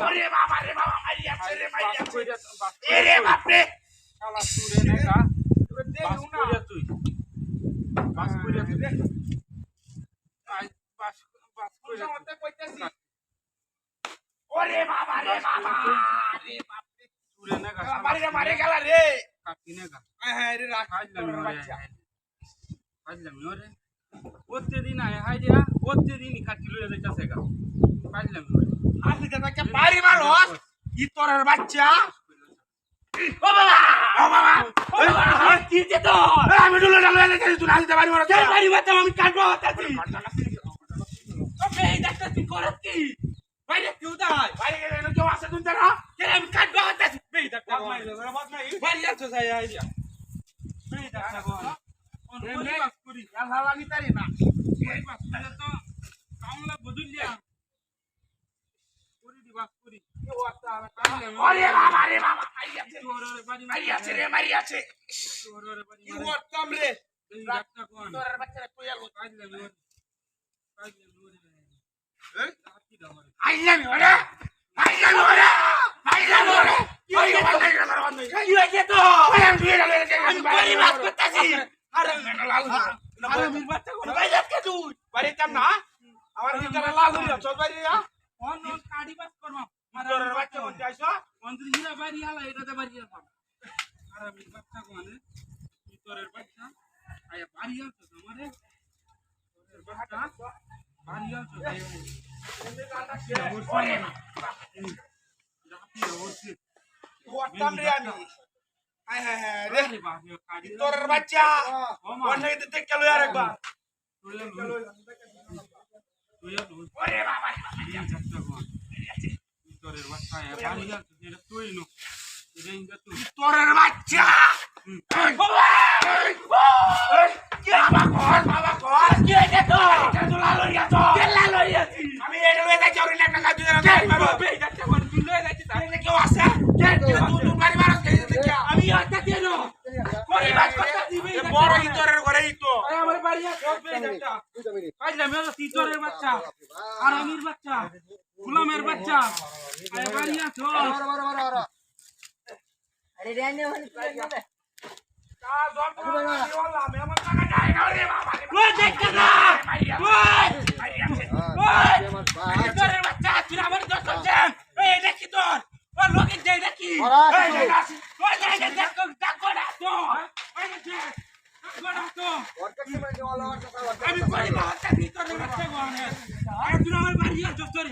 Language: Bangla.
ওরে বাবা রে বাবা রে মারিয়াছে এরে বাপ রে ওরে বাবা রে বাবা রে বাপ রে মারি রে মারি গেল রে হ্যাঁ রে রাখ প্রত্যেকদিন আয় হাই দিয়া প্রত্যেকদিন কাটি লইয়া যাইতাছে গা। পাইলাম আপনি তাকে বাড়ি মারস ই তোরের বাচ্চা? ও বাবা! ও বাবা! ও বাবা! কি দে তো আমি ডুলে ডালে এনে তুই হাতে বাড়ি মারস বাড়ি মারতাম আমি কাটবো ও বে দেখতে তুই করস কি? বাইরে কেউ দাই বাইরে গেলে কেউ আছে তুমি কে আমি কাটবো তাতি বে দেখতে বাড়ি আছো যাই আই দিয়া বে দেখতে গো এমনি করি আল্লাহ লাগি তারি আইলাম ওরে আইলাম ওরে আইলাম ওরে ওই বাবা কি হইছে তো আমি মাছ করতেছি আরে লাল আরে মির বাচ্চা কোন ভাই যাচ্ছে তুই বাড়ি না আমার ভিতরে লাল হইল চল বাড়ি যা অন অন কাড়ি বাস করমা তোরের বাচ্চা কোন যাইছো? অন্তর হিরা বাড়ি আলা এটাতে বাড়ি আলাম আর আমি বাচ্চা কোনে তোরের বাচ্চা। আয়া বাড়ি আলতো আমারে তোরের বাচ্চা। বাড়ি আলতো ওরে রাতি অবশ্যই। করতাম রে আমি আয় হ্যাঁ হ্যাঁ রে। আরে বাবা কাড়ি তোরের বাচ্চা। অনেক দিতে গেল আর একবার ওরে তোরের বাচ্চা আমি এটা তুই একটা এটা তিতরের বাচ্চা আরামির বাচ্চা গুলামের বাচ্চা আমার দশ দেখি তোর লোকের দেখি আমি করি বাচ্চা তুই তোর বাচ্চা গোড়া আরে তুই আমার বাড়ি আছো তোর